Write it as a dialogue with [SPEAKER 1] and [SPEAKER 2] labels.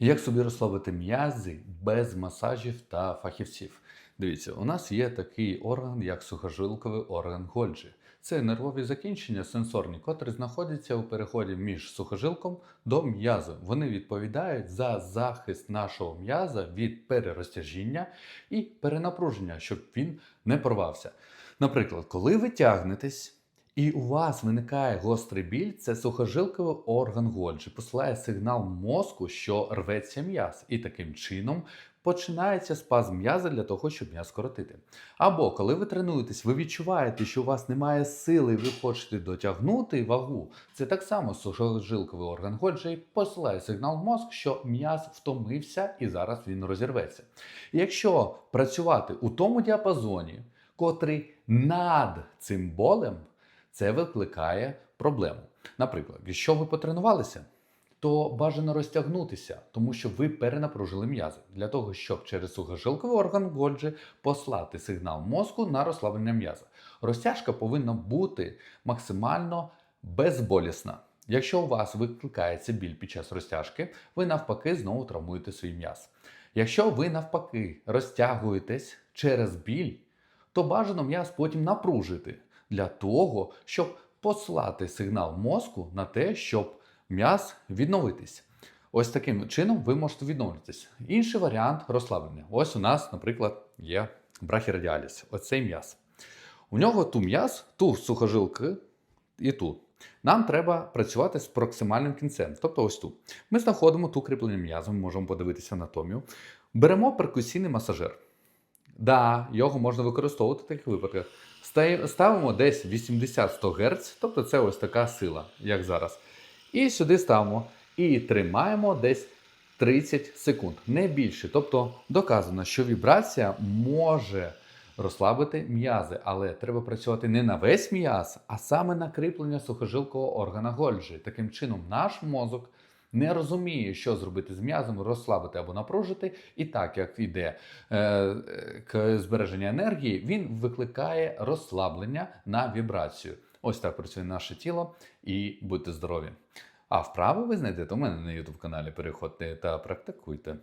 [SPEAKER 1] Як собі розслабити м'язи без масажів та фахівців? Дивіться, у нас є такий орган, як сухожилковий орган Гольджі. Це нервові закінчення сенсорні, котрі знаходяться у переході між сухожилком до м'язу. Вони відповідають за захист нашого м'яза від перерозтяжіння і перенапруження, щоб він не порвався. Наприклад, коли ви тягнетесь. І у вас виникає гострий біль, це сухожилковий орган Гольджі посилає сигнал мозку, що рветься м'яз, і таким чином починається спазм м'яза для того, щоб м'яз скоротити. Або коли ви тренуєтесь, ви відчуваєте, що у вас немає сили, і ви хочете дотягнути вагу. Це так само сухожилковий орган Гольджі посилає сигнал в мозк, що м'яз втомився і зараз він розірветься. І якщо працювати у тому діапазоні, котрий над цим болем, це викликає проблему. Наприклад, якщо ви потренувалися, то бажано розтягнутися, тому що ви перенапружили м'язи для того, щоб через сухожилковий орган Гольджі послати сигнал мозку на розслаблення м'яза. Розтяжка повинна бути максимально безболісна. Якщо у вас викликається біль під час розтяжки, ви навпаки знову травмуєте свій м'яз. Якщо ви навпаки розтягуєтесь через біль, то бажано м'яз потім напружити для того, щоб послати сигнал мозку на те, щоб м'яз відновитись. Ось таким чином ви можете відновитись. Інший варіант розслаблення. Ось у нас, наприклад, є брахірадіаліс. Оцей м'яз. У нього ту м'яз, ту сухожилки і ту. Нам треба працювати з проксимальним кінцем, тобто ось тут. Ми знаходимо ту кріплення м'язу, ми можемо подивитися анатомію. Беремо перкусійний масажер. Да, його можна використовувати в таких випадках. Ставимо десь 80-100 Гц, тобто це ось така сила, як зараз. І сюди ставимо і тримаємо десь 30 секунд, не більше. Тобто доказано, що вібрація може розслабити м'язи, але треба працювати не на весь м'яз, а саме на кріплення сухожилкового органа Гольджі. Таким чином, наш мозок не розуміє, що зробити з м'язом, розслабити або напружити. І так як йде е, к збереження енергії, він викликає розслаблення на вібрацію. Ось так працює наше тіло, і будьте здорові. А вправи ви знайдете у мене на YouTube каналі. Переходьте та практикуйте.